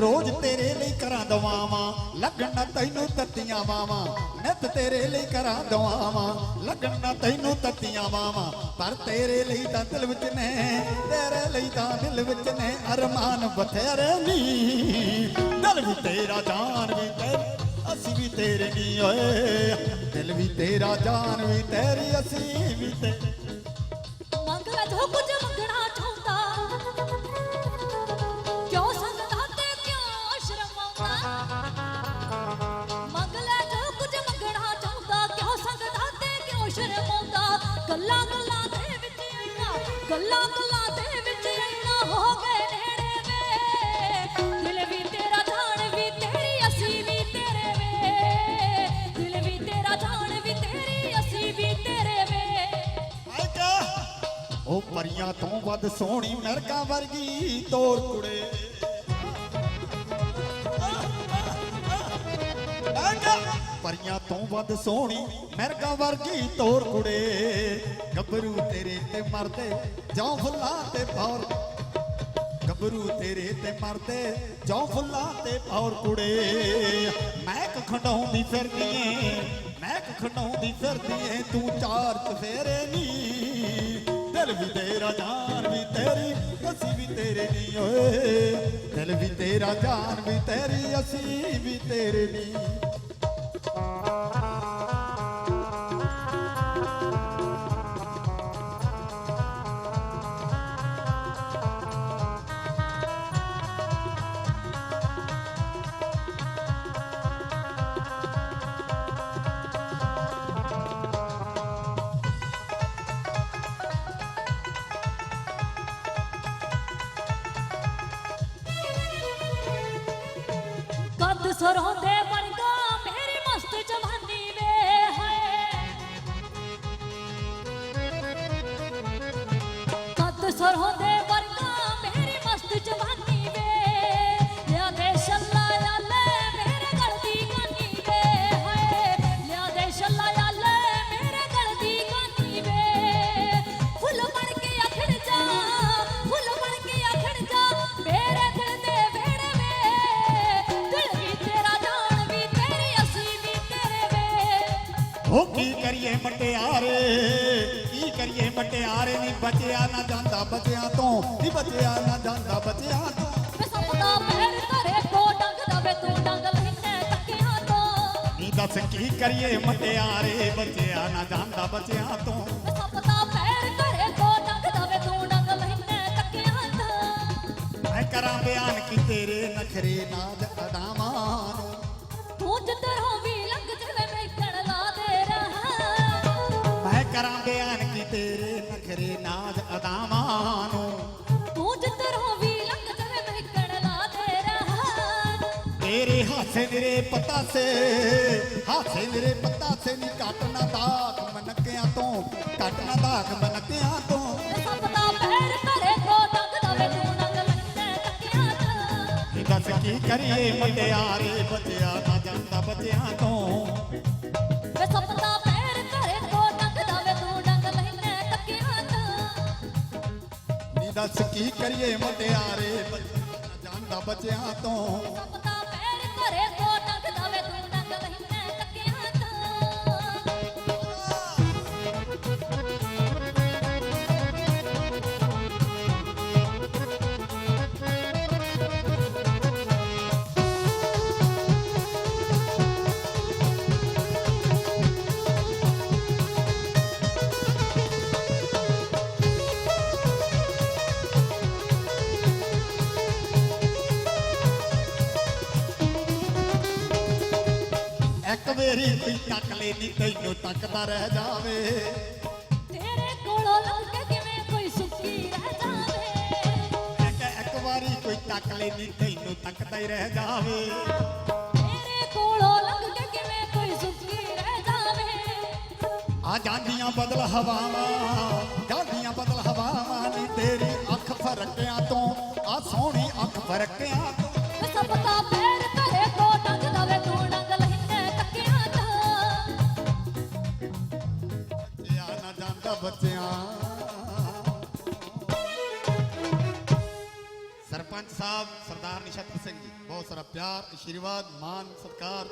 ਰੋਜ਼ ਤੇਰੇ ਲਈ ਕਰਾਂ ਦਵਾਵਾਂ ਲੱਗਣ ਤੈਨੂੰ ਤੱਤੀਆਂ ਵਾਵਾਂ। ਨਿਤ ਤੇਰੇ ਲਈ ਕਰਾਂ ਦਵਾਵਾਂ ਲੱਗਣ ਤੈਨੂੰ ਤੱਤੀਆਂ ਵਾਵਾਂ। ਪਰ ਤੇਰੇ ਲਈ ਤਾਂ ਦਿਲ ਵਿੱਚ ਨੇ, ਤੇਰੇ ਲਈ ਤਾਂ ਦਿਲ ਵਿੱਚ ਨੇ ਅਰਮਾਨ ਬਥੇਰੇ ਨੀ। ਦਿਲ ਵੀ ਤੇਰਾ ਜਾਨ ਵੀ ਤੇਰੀ, ਅਸੀਂ ਵੀ ਤੇਰੇ ਨਹੀਂ ਓਏ ਦਿਲ ਵੀ ਤੇਰਾ ਜਾਨ ਵੀ ਤੇਰੀ, ਅਸੀਂ ਵੀ ਤੇਰੇ। ਮੰਗ ਜੋ ਕੁਝ ਗੱਲਾਂ ਗੱਲਾਂ ਦੇ ਵਿੱਚ ਇੰਨਾ ਹੋ ਗਏ ਨੇੜੇ ਵੇ। ਦਿਲ ਵੀ ਤੇਰਾ ਜਾਨ ਵੀ ਤੇਰੀ ਅਸੀਂ ਵੀ ਤੇਰੇ ਵੇ। ਦਿਲ ਵੀ ਤੇਰਾ ਜਾਨ ਵੀ ਤੇਰੀ ਅਸੀਂ ਵੀ ਤੇਰੇ ਵੇ। ਆਇਕਾ ਉਹ ਪਰੀਆਂ ਤੋਂ ਵੱਧ ਸੋਹਣੀ ਨਰਕਾਂ ਵਰਗੀ ਤੋਰ ਕੁੜੇ। ਪਰੀਆਂ ਤੋਂ ਵੱਧ ਸੋਹਣੀ ਮਿਰਗਾ ਵਰਗੀ ਤੋਰ ਕੁੜੇ। ਗੱਭਰੂ ਤੇਰੇ ਤੇ ਮਰਦੇ ਜਾਂ ਫੁੱਲਾਂ ਤੇ ਪੌਰ ਗੱਭਰੂ ਤੇਰੇ ਤੇ ਮਰਦੇ ਜਾਂ ਫੁੱਲਾਂ ਤੇ ਪੌਰ ਕੁੜੇ। ਮਹਿਕ ਖੰਡਾਉਂਦੀ ਫਿਰਦੀ ਏ ਮੈਂ ਖੰਡਾਉਂਦੀ ਫਿਰਦੀ ਏ ਤੂੰ ਚਾਰ ਚਫੇਰੇ ਨੀ। ਦਿਲ ਵੀ ਤੇਰਾ ਜਾਨ ਵੀ ਤੇਰੀ, ਅਸੀਂ ਵੀ ਤੇਰੇ ਨੀ ਓਏ। ਦਿਲ ਵੀ ਤੇਰਾ ਜਾਨ ਵੀ ਤੇਰੀ, ਅਸੀਂ ਵੀ ਤੇਰੇ ਨੀ। ਕੱਦ ਸਰੋਂ ਮਟਿਆਰੇ ਨਹੀਂ ਬਚਿਆ ਨਾ ਜਾਂਦਾ ਬਚਿਆਂ ਤੋਂ ਨਹੀਂ ਬਚਿਆ ਨਾ ਜਾਂਦਾ ਬਚਿਆਂ ਤੋਂ। ਵੇ ਸੱਪ ਦਾ ਪੈਰ ਕੋ ਡੰਗ ਦਵੇ ਤੂੰ ਡੰਗ ਲੈਨੇ ਤੱਕਿਆਂ ਤੋਂ। ਨੀ ਦੱਸ ਕੀ ਕਰੀਏ ਮਟਿਆਰੇ ਬਚਿਆ ਨਾ ਜਾਂਦਾ ਬਚਿਆਂ ਤੋਂ। ਵੇ ਸੱਪ ਦਾ ਪੈਰ ਕੋ ਡੰਗ ਦਵੇ ਤੂੰ ਡੰਗ ਲੈਨੇ ਤੱਕਿਆਂ ਤੋਂ। ਮੈਂ ਕਰਾਂ ਬਿਆਨ ਕੀ ਤੇਰੇ ਨਖਰੇ ਨਾਜ ਅਦਾਵਾਂ ਨੂੰ। ਤੂੰ ਜਿੱਧਰੋਂ ਹਾਸੇ ਮੇਰੇ ਪਤਾਸੇ ਹਾਸੇ ਮੇਰੇ ਪਤਾਸੇ ਨੀ ਕੱਟ ਨਾ ਦਾਗ ਮਨਕਿਆਂ ਤੋਂ ਕੱਟ ਨਾ ਦਾਗ ਮਨਕਿਆਂ ਤੋਂ। ਵੇ ਸੱਪ ਦਾ ਪੈਰ ਘਰੇ ਕੋ ਡੰਗ ਦਵੇ ਤੂੰ। ਡੰਗ ਲੈਨੇ ਤੱਕਿਆਂ ਤੋਂ। ਨੀ ਦੱਸ ਕੀ ਇੱਕ ਵੇਰੀ ਤੀ ਤੱਕ ਲੈ ਨੀ ਤੈਨੂੰ ਤੱਕਦਾ ਰਹਿ ਜਾਵੇ। ਤੇਰੇ ਕੋਲੋਂ ਲੰਘ ਕੇ ਕਿਵੇਂ ਕੋਈ ਸੁੱਕੀ ਰਹਿ ਜਾਵੇ? ਇੱਕ ਇੱਕ ਵਾਰੀ ਕੋਈ ਤੱਕ ਲੈ ਨੀ ਤੈਨੂੰ ਤੱਕਦਾ ਹੀ ਰਹਿ ਜਾਵੇ। ਤੇਰੇ ਕੋਲੋਂ ਲੰਘ ਕੇ ਕਿਵੇਂ ਕੋਈ ਸੁੱਕੀ ਰਹਿ ਜਾਵੇ? ਆ ਜਾਂਦੀਆਂ ਬਦਲ ਹਵਾਵਾਂ ਜਾਂਦੀਆਂ ਬਦਲ ਹਵਾਵਾਂ ਨੀ ਤੇਰੀ ਅੱਖ ਫਰਕਿਆਂ ਤੋਂ ਆ ਸੋਹਣੀ ਅੱਖ ਫਰਕਿਆਂ ਤੋਂ। ਵੇ ਸੱਪ ਬੱਚਿਆਂ ਸਰਪੰਚ ਸਾਹਿਬ ਸਰਦਾਰ ਨਿਸ਼ਤਰ ਸਿੰਘ ਜੀ ਬਹੁਤ ਸਾਰਾ ਪਿਆਰ ਆਸ਼ੀਰਵਾਦ ਮਾਨ ਸਤਿਕਾਰ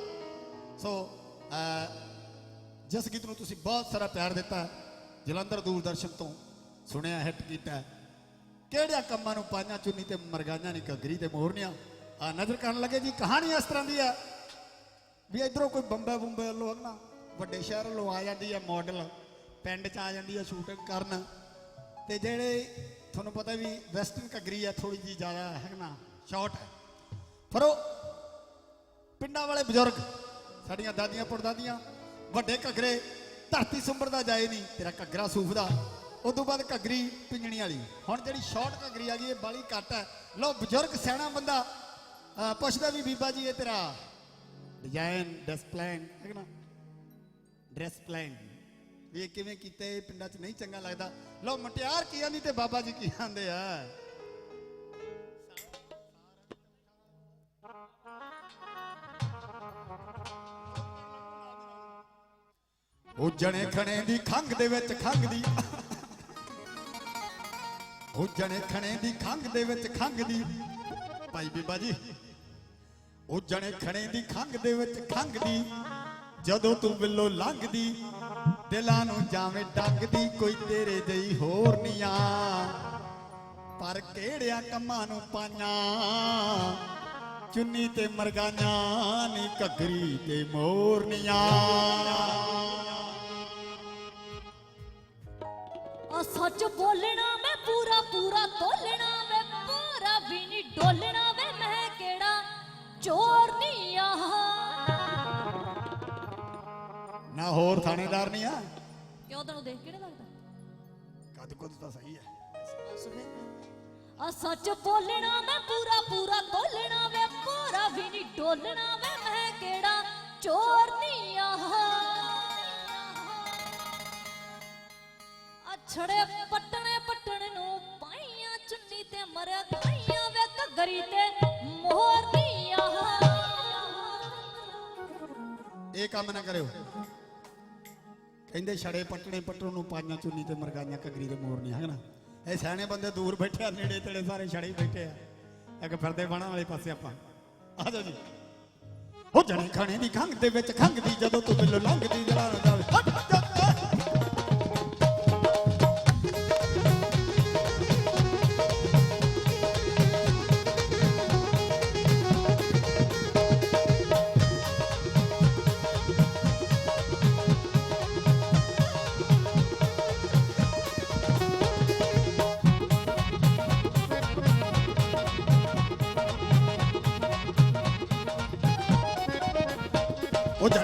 ਸੋ ਅਹ, ਜਿਸ ਗੀਤ ਨੂੰ ਤੁਸੀਂ ਬਹੁਤ ਸਾਰਾ ਪਿਆਰ ਦਿੱਤਾ ਜਲੰਧਰ ਦੂਰਦਰਸ਼ਨ ਤੋਂ ਸੁਣਿਆ ਹਿੱਟ ਕੀਤਾ ਕਿਹੜਿਆਂ ਕੰਮਾਂ ਨੂੰ ਪਾਈਆਂ ਚੁੰਨੀ ਤੇ ਮਰਗਾਈਆਂ ਨਹੀਂ ਘੱਗਰੀ ਤੇ ਮੋਰਨੀਆਂ ਆ ਨਜ਼ਰ ਕਰਨ ਲੱਗੇ ਜੀ ਕਹਾਣੀ ਇਸ ਤਰ੍ਹਾਂ ਦੀ ਹੈ ਵੀ ਇਧਰੋਂ ਕੋਈ ਬੰਬੇ ਬੰਬੇ ਵੱਲੋਂ ਨਾ ਵੱਡੇ ਸ਼ਹਿਰ ਵੱਲੋਂ ਆ ਜਾਂਦੀ ਹੈ ਮਾਡਲ ਪਿੰਡ 'ਚ ਆ ਜਾਂਦੀ ਹੈ ਸ਼ੂਟਿੰਗ ਕਰਨ ਤੇ ਜਿਹੜੇ ਤੁਹਾਨੂੰ ਪਤਾ ਵੀ ਵੈਸਟਰਨ ਘੱਗਰੀ ਆ ਥੋੜੀ ਜੀ ਜ਼ਿਆਦਾ ਹੈ ਨਾ ਸ਼ਾਰਟ ਹੈ। ਪਰ ਉਹ ਪਿੰਡਾਂ ਵਾਲੇ ਬਜ਼ੁਰਗ, ਸਾਡੀਆਂ ਦਾਦੀਆਂ ਪੜਦਾਦੀਆਂ, ਵੱਡੇ ਘੱਗਰੇ, ਧਰਤੀ ਸੁੰਬਰ ਦਾ ਜਾਏ ਨਹੀਂ, ਤੇਰਾ ਘੱਗਰਾ ਸੂਫ਼ਦਾ। ਦਾ ਤੋਂ ਬਾਅਦ ਘੱਗਰੀ ਪਿੰਜਣੀ ਵਾਲੀ। ਹੁਣ ਜਿਹੜੀ ਸ਼ਾਰਟ ਘੱਗਰੀ ਆ ਗਈ, ਇਹ ਬਾਲੀ ਘੱਟ ਹੈ। ਲੋ ਬਜ਼ੁਰਗ ਸਿਆਣਾ ਬੰਦਾ ਪੁੱਛਦਾ ਵੀ ਬੀਬਾ ਜੀ, ਇਹ ਤੇਰਾ ਡਿਜ਼ਾਈਨ ਡਿਸਪਲਾਨ ਹੈ ਨਾ? ਡਰੈਸ ਪਲਾਨ ਵੀ ਇਹ ਕਿਵੇਂ ਕੀਤੇ, ਇਹ ਪਿੰਡਾਂ 'ਚ ਨਹੀਂ ਚੰਗਾ ਲੱਗਦਾ। ਲੋ ਮਟਿਆਰ ਕੀ ਆਂਦੀ ਤੇ ਬਾਬਾ ਜੀ ਕੀ ਆਂਦੇ ਆ? ਉਹ ਜਣੇ ਖਣੇ ਦੀ ਖੰਗ ਦੇ ਵਿੱਚ ਖੰਗਦੀ ਉਹ ਜਣੇ ਖਣੇ ਦੀ ਖੰਗ ਦੇ ਵਿੱਚ ਖੰਗਦੀ ਭਾਈ ਬੀਬਾ ਜੀ, ਉਹ ਜਣੇ ਖਣੇ ਦੀ ਖੰਗ ਦੇ ਵਿੱਚ ਖੰਗਦੀ ਜਦੋਂ ਤੂੰ ਬਿੱਲੋ ਲੰਘਦੀ ਦਿਲਾਂ ਨੂੰ ਜਾਵੇਂ ਡੰਗਦੀ, ਕੋਈ ਤੇਰੇ ਜਈ ਹੋਰ ਨੀਆਂ ਪਰ ਕਿਹੜਿਆਂ ਕੰਮਾਂ ਨੂੰ ਪਾਈਆਂ ਚੁੰਨੀ ਤੇ ਮਰਗਾਈਆਂ ਨੀ ਘੱਗਰੀ ਤੇ ਮੋਰਨੀਆਂ ਆ। ਸੱਚ ਬੋਲਣਾ ਮੈਂ ਪੂਰਾ ਪੂਰਾ ਤੋਲਣਾ ਮੈਂ, ਪੂਰਾ ਵੀ ਨਹੀਂ ਡੋਲਣਾ। ਨਾ ਹੋਰ ਥਾਣੇਦਾਰ ਨਹੀਂ ਆ। ਕਿਉਂ ਤੈਨੂੰ ਦੇਖ ਕਿਹੜਾ ਲੱਗਦਾ? ਕਦ ਕੁਦ ਤਾਂ ਸਹੀ ਹੈ ਆ ਸੱਚ ਬੋਲਣਾ ਮੈਂ ਪੂਰਾ ਪੂਰਾ ਤੋਲਣਾ ਵੇ ਪੂਰਾ ਵੀ ਨਹੀਂ ਡੋਲਣਾ ਵੇ ਮੈਂ ਕਿਹੜਾ ਚੋਰ ਨਹੀਂ ਆ। ਅਛੜੇ ਪਟਣੇ ਪਟਣ ਨੂੰ ਪਾਈਆਂ ਚੁੰਨੀ ਤੇ ਮਰ ਗਈਆਂ ਵੇ ਘੱਗਰੀ ਤੇ ਮੋਹਰ ਨਹੀਂ ਆ। ਇਹ ਕੰਮ ਨਾ ਕਰਿਓ। ਕਹਿੰਦੇ ਛੜੇ ਪੱਟਣੇ ਪੱਟਣ ਨੂੰ ਪਾਈਆਂ ਚੁੰਨੀ ਤੇ ਮਰਗਾਈਆਂ ਘੱਗਰੀ ਤੇ ਮੋਰਨੀ ਹੈ ਨਾ? ਇਹ ਸਿਆਣੇ ਬੰਦੇ ਦੂਰ ਬੈਠੇ ਆ, ਨੇੜੇ ਤੇੜੇ ਸਾਰੇ ਛੜੇ ਬੈਠੇ ਆ। ਇੱਕ ਫਿਰਦੇ ਬਾਣਾ ਵਾਲੇ ਪਾਸੇ ਆਪਾਂ। ਆ ਜਾਓ ਜੀ। ਉਹ ਜਣੇ ਖਾਣੇ ਦੀ ਖੰਗ ਦੇ ਵਿੱਚ ਖੰਗਦੀ ਜਦੋਂ ਤੂੰ ਮੈਨੂੰ ਲੰਘਦੀ ਜਲਾ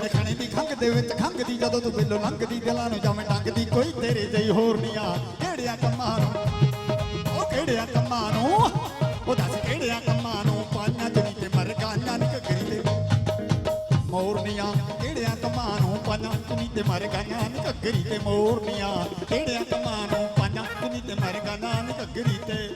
ਖਾਣੇ ਦੀ ਖੰਗ ਦੇ ਵਿੱਚ ਖੰਗਦੀ ਜਦੋਂ ਤੂੰ ਬਿੱਲੋ ਲੰਘਦੀ, ਦਿਲਾਂ ਨੂੰ ਜਾਵੇਂ ਟੰਗਦੀ, ਕੋਈ ਤੇਰੇ ਜਈ ਹੋਰ ਨਹੀਂ ਆ। ਕਿਹੜਿਆਂ ਕੰਮਾਂ ਨੂੰ? ਉਹ ਕਿਹੜਿਆਂ ਕੰਮਾਂ ਨੂੰ? ਉਹ ਦੱਸ ਕਿਹੜਿਆਂ ਕੰਮਾਂ ਨੂੰ? ਪਾਈਆਂ ਚੁੰਨੀ ਤੇ ਮਰ ਗਾਈਆਂ ਨੀ ਮੋਰਨੀਆਂ ਕਿਹੜਿਆਂ ਕੰਮਾਂ ਨੂੰ? ਪਾਈਆਂ ਚੁੰਨੀ ਤੇ ਮਰ ਗਾਈਆਂ ਨੀ ਘੱਗਰੀ ਤੇ ਮੋਰਨੀਆਂ ਕਿਹੜਿਆਂ ਕੰਮਾਂ ਨੂੰ? ਪਾਈਆਂ ਚੁੰਨੀ ਤੇ ਮਰ ਗਾਈਆਂ ਨੀ ਘੱਗਰੀ ਤੇ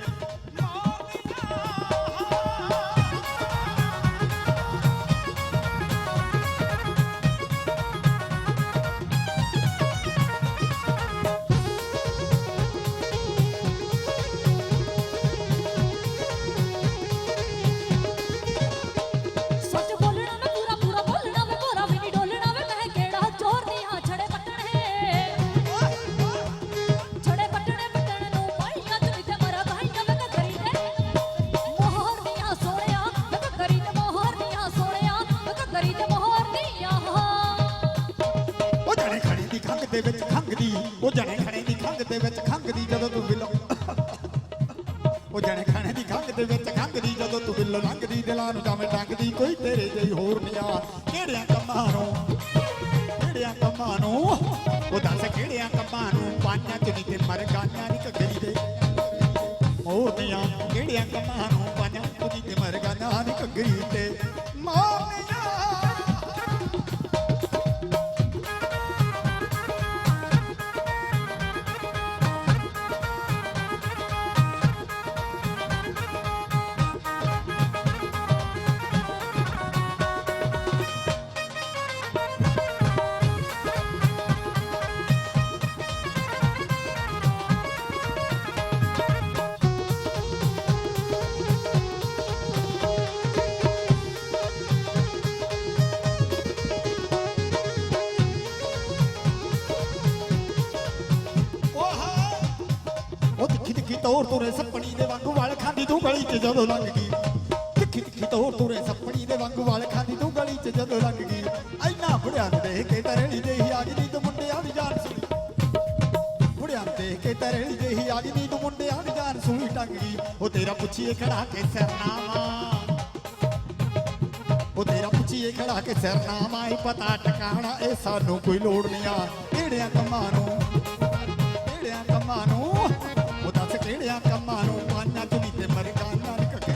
ਦੀ ਦੇ ਵਿੱਚ ਖੰਗਦੀ ਉਹ ਜਣੇ ਖਣੇ ਦੀ ਖੰਗ ਦੇ ਵਿੱਚ ਖੰਗਦੀ ਜਦੋਂ ਤੂੰ ਬਿੱਲੋ ਉਹ ਜਣੇ ਖਾਣੇ ਦੀ ਖੰਗ ਦੇ ਵਿੱਚ ਖੰਗਦੀ ਜਦੋਂ ਤੂੰ ਬਿੱਲੋ ਲੰਘਦੀ, ਦਿਲਾਂ ਨੂੰ ਜਾਵੇਂ ਟੰਗਦੀ, ਕੋਈ ਤੇਰੇ ਜਈ ਹੋਰ ਨਹੀਂ ਆ। ਕਿਹੜਿਆਂ ਕੰਮਾਂ ਨੂੰ? ਕਿਹੜਿਆਂ ਕੰਮਾਂ ਨੂੰ? ਉਹ ਦੱਸ ਕਿਹੜਿਆਂ ਕੰਮਾਂ ਨੂੰ? ਪਾਈਆਂ ਚੁੰਨੀ ਤੇ ਮਰ ਗਾਈਆਂ ਨੀ ਘੱਗਰੀ ਦੇ। ਮੋਰਨੀਆਂ ਕਿਹੜਿਆਂ ਕੰਮਾਂ ਨੂੰ? ਵਾਂਗੂ ਵਾਲ ਖਾਂਦੀ ਤੂੰ ਗਲੀ 'ਚ ਜਦੋਂ ਲੰਘ ਗਈ। ਤਿੱਖੀ ਤਿੱਖੀ ਤੋਰ ਤੁਰੇ ਸੱਪਣੀ ਦੇ ਵਾਂਗੂ ਵਾਲ ਖਾਂਦੀ ਤੂੰ ਗਲੀ 'ਚ ਜਦੋਂ ਲੰਘ ਗਈ। ਐਨਾ ਬੁੜਿਆਂ ਨੂੰ ਦੇਖ ਕੇ ਤਰੇਲੀ ਦੇ ਹੀ ਆ ਗਈ ਤੂੰ ਮੁੰਡਿਆਂ ਦੀ ਜਾਨ ਸੁਣੀ ਬੁੜਿਆਂ ਨੂੰ ਦੇਖ ਕੇ ਤਰੇਲੀ ਦੇ ਹੀ ਆ ਗਈ ਤੂੰ ਮੁੰਡਿਆਂ ਦੀ ਜਾਨ ਸੁਣੀ ਟੰਗ ਗਈ। ਉਹ ਤੇਰਾ ਪੁੱਛੀਏ ਖੜਾ ਕੇ ਸਰਨਾਮਾ ਉਹ ਤੇਰਾ ਪੁੱਛੀਏ ਖੜਾ ਕੇ ਸਰਨਾਮਾ ਇਹ ਪਤਾ ਟਿਕਾਣਾ, ਇਹ ਸਾਨੂੰ ਕੋਈ ਲੋੜ ਨਹੀਂ ਆ। ਕਿਹੜਿਆਂ ਕੰਮਾਂ ਨੂੰ? ਕਿਹੜਿਆਂ ਕੰਮਾਂ ਨੂੰ? ਦੱਸ ਕੰਮਾਂ ਨੂੰ ਪਾਣਾ ਚੁਣੀ ਤੇ ਮਰ ਜਾਣਾ ਨਿਕਕੇ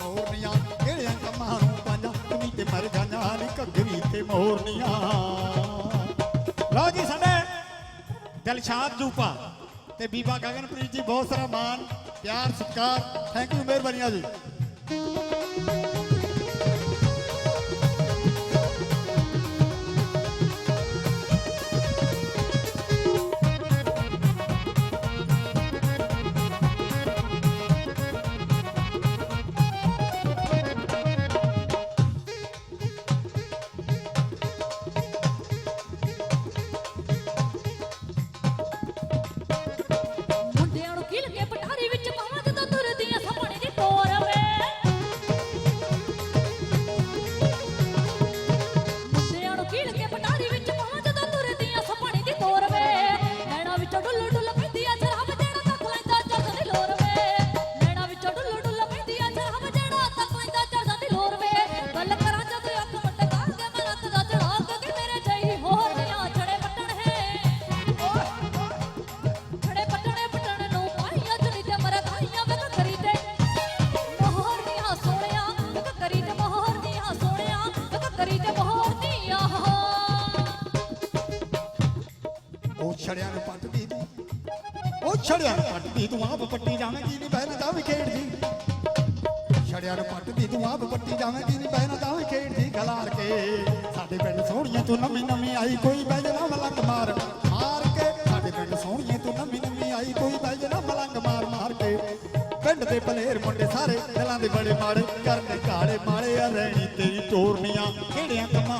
ਮੋਰਨੀਆਂ ਕਿਹੜਿਆਂ ਕੰਮਾਂ ਨੂੰ ਪਾਣਾ ਚੁਣੀ ਤੇ ਮਰ ਜਾਣਾ ਨਿਕਗਰੀ ਤੇ ਮੋਰਨੀਆਂ। ਲਓ ਜੀ ਸਾਡੇ ਦਿਲਸ਼ਾਦ ਜੂਪਾ ਤੇ ਬੀਬਾ ਗਗਨਪ੍ਰੀਤ ਜੀ, ਬਹੁਤ ਸਾਰਾ ਮਾਣ ਪਿਆਰ, ਸਤਿਕਾਰ ਥੈਂਕ ਯੂ ਮਿਹਰਬਾਨੀਆਂ ਜੀ। ਛੜਿਆਂ ਨੂੰ ਪੱਟਦੀ ਤੂੰ ਉਹ ਛੜਿਆਂ ਨੂੰ ਪੱਟਦੀ, ਤੂੰ ਆਪ ਪੱਟੀ ਜਾਵੇਂਗੀ ਨਹੀਂ ਬਹਿਣਾ ਤਾਂ ਵੀ ਖੇਡਦੀ ਛੜਿਆਂ ਨੂੰ ਪੱਟਦੀ, ਤੂੰ ਆਪ ਪੱਟੀ ਜਾਵੇਂਗੀ ਨਹੀਂ ਬਹਿਣਾ ਤਾਂ ਵੀ ਖੇਡਦੀ ਗਲਾਰ ਕੇ ਸਾਡੇ ਪਿੰਡ ਸੋਹਣੀਆਂ ਤੂੰ ਨਵੀਂ ਨਵੀਂ ਆਈ, ਕੋਈ ਬੈਜਣਾ ਮਲੰਗ ਮਾਰ। ਮਾਰ ਕੇ ਸਾਡੇ ਪਿੰਡ ਸੋਹਣੀਆਂ ਤੂੰ ਨਵੀਂ ਨਵੀਂ ਆਈ, ਕੋਈ ਬੈਜਣਾ ਮਲੰਗ ਮਾਰ। ਮਾਰ ਕੇ ਪਿੰਡ ਦੇ ਬਲੇਰ ਮੁੰਡੇ ਸਾਰੇ ਦਿਲਾਂ ਦੇ ਬੜੇ ਮਾੜੇ ਕਰਦੇ ਕਾਲੇ ਮਾੜੇ ਆ ਰਹਿਣੀ ਤੇਰੀ ਤੋਰਨੀਆਂ ਕਿਹੜਿਆਂ ਕੰਮਾਂ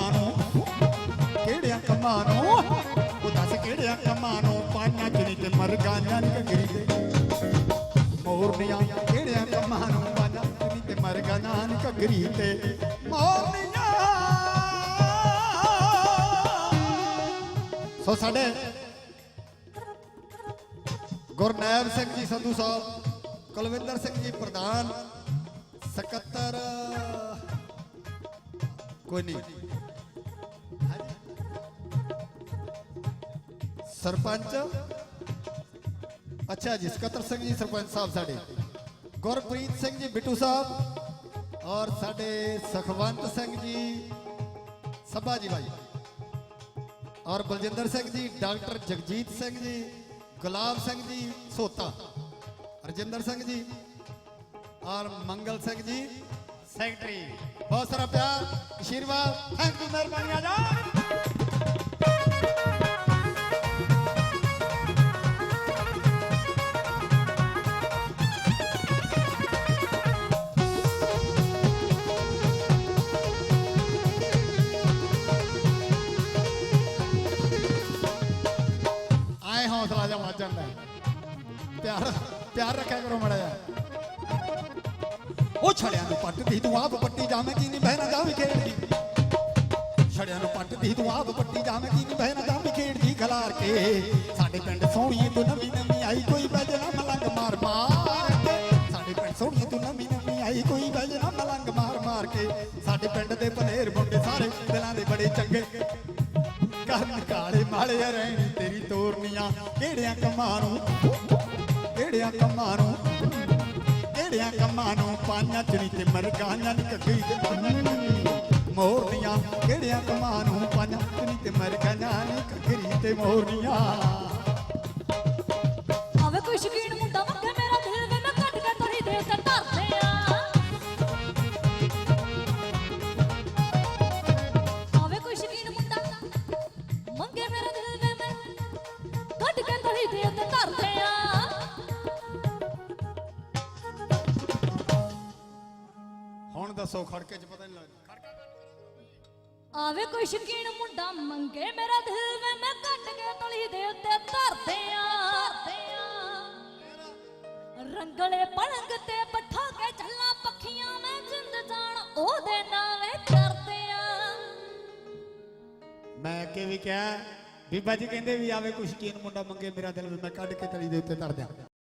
ਚੁਣੀ ਤੇ। ਘਗਰੀ ਤੇ ਮੋਰਨੀਆਂ ਕਿਹੜਿਆਂ ਕੰਮਾਂ ਨੂੰ ਪਾਣਾ ਚੁਣੀ ਤੇ ਮਰ ਗਾਈਆਂ ਨੀ ਘਗਰੀ ਤੇ। ਮੋਰਨੀਆਂ ਸੋ ਸਾਡੇ ਗੁਰਨੈਬ ਸਿੰਘ ਜੀ ਸੰਧੂ ਸਾਹਿਬ, ਕੁਲਵਿੰਦਰ ਸਿੰਘ ਜੀ ਪ੍ਰਧਾਨ, ਸਕੱਤਰ, ਕੋਈ ਨਹੀਂ। ਸਰਪੰਚ ਅੱਛਾ ਜੀ ਸਕੱਤਰ ਸਿੰਘ ਜੀ ਸਰਪੰਚ ਸਾਹਿਬ ਸਾਡੇ ਗੁਰਪ੍ਰੀਤ ਸਿੰਘ ਜੀ ਬਿੱਟੂ ਸਾਹਿਬ ਔਰ ਸਾਡੇ ਸਖਵੰਤ ਸਿੰਘ ਜੀ ਸਭਾ ਜੀ ਭਾਈ ਔਰ ਬਲਜਿੰਦਰ ਸਿੰਘ ਜੀ ਡਾਕਟਰ ਜਗਜੀਤ ਸਿੰਘ ਜੀ ਗੁਲਾਬ ਸਿੰਘ ਜੀ ਸੋਤਾ ਰਜਿੰਦਰ ਸਿੰਘ ਜੀ ਔਰ ਮੰਗਲ ਸਿੰਘ ਜੀ ਸੈਕਟਰੀ ਬਹੁਤ ਸਾਰਾ ਪਿਆਰ ਆਸ਼ੀਰਵਾਦ ਥੈਂਕ ਯੂ ਮਿਹਰਬਾਨੀ ਜਾ ਉਹ ਛੜਿਆਂ ਨੂੰ ਪੱਟਦੀ ਤੂੰ ਆਪ ਪੱਟੀ ਜਾਵੇਂਗੀ ਨਹੀਂ, ਬਹਿਣਾ ਜਾਵੇਂ ਖੇਡਦੀ ਛੜਿਆਂ ਨੂੰ ਪੱਟਦੀ ਤੂੰ ਆਪ ਪੱਟੀ ਜਾਵੇਂਗੀ ਨਹੀਂ, ਬਹਿਣਾ ਜਾਵੇਂ ਖੇਡਦੀ ਖਲਾਰ ਕੇ। ਸਾਡੇ ਪਿੰਡ ਸੋਹਣੀਏ ਤੂੰ ਨਵੀਂ ਨਵੀਂ ਆਈ, ਕੋਈ ਬਜਣਾ ਮਲੰਗ ਮਾਰ ਮਾਰ ਕੇ। ਸਾਡੇ ਪਿੰਡ ਸੋਹਣੀਏ ਤੂੰ ਨਵੀਂ ਨਵੀਂ ਆਈ, ਕੋਈ ਬਜਣਾ ਮਲੰਗ ਮਾਰ ਮਾਰ ਕੇ। ਸਾਡੇ ਪਿੰਡ ਦੇ ਭਲੇਰ ਮੁੰਡੇ ਸਾਰੇ ਦਿਲਾਂ ਦੇ ਬੜੇ ਚੰਗੇ। ਕਰਨ ਕਾਲੇ ਮਾਲੇ ਰਹਿਣੀ ਤੇਰੀ ਤੋਰਨੀਆਂ। ਕਿਹੜਿਆਂ ਕੰਮਾਂ ਨੂੰ, ਕਿਹੜਿਆਂ ਕੰਮਾਂ ਨੂੰ ਕਿਹੜਿਆਂ ਕੰਮਾਂ ਨੂੰ ਤੇ ਮਰ ਗਾਈਆਂ ਨੀ ਕੱਗੀ ਤੇ ਮੋਰਨੀਆਂ ਕਿਹੜਿਆਂ ਕੰਮਾਂ ਨੂੰ ਪਾਈਆਂ ਤੇ ਮਰ ਗਾਈਆਂ ਨੀ ਕੱਗਰੀ ਤੇ ਮੋਰਨੀਆਂ। ਦੱਸੋ ਖੜਕੇ ਚ ਪਤਾ ਨਹੀਂ ਲੱਗਦਾ। ਆਵੇ ਕੋਈ ਸ਼ਕੀਨ ਮੁੰਡਾ ਮੰਗੇ ਮੇਰਾ ਦਿਲ ਵੇ ਮੈਂ ਕੱਟ ਕੇ ਤਲੀ ਦੇ ਉੱਤੇ ਧਰਦੇ ਆ। ਰੰਗਲੇ ਪਲੰਗ ਤੇ ਬਿਠਾ ਕੇ ਚੱਲਾਂ ਪੱਖੀਆਂ ਮੈਂ ਜਿੰਦ ਜਾਣ ਉਹਦੇ ਨਾਵੇਂ ਕਰਦੇ ਆ। ਮੈਂ ਅੱਗੇ ਵੀ ਕਿਹਾ ਬੀਬਾ ਜੀ ਕਹਿੰਦੇ ਵੀ ਆਵੇ ਕੁਛ ਕੀਨ ਮੁੰਡਾ ਮੰਗੇ ਮੇਰਾ ਦਿਲ ਵੀ ਮੈਂ ਕੱਢ ਕੇ ਤਲੀ ਦੇ ਉੱਤੇ ਧਰ ਦਿਆਂ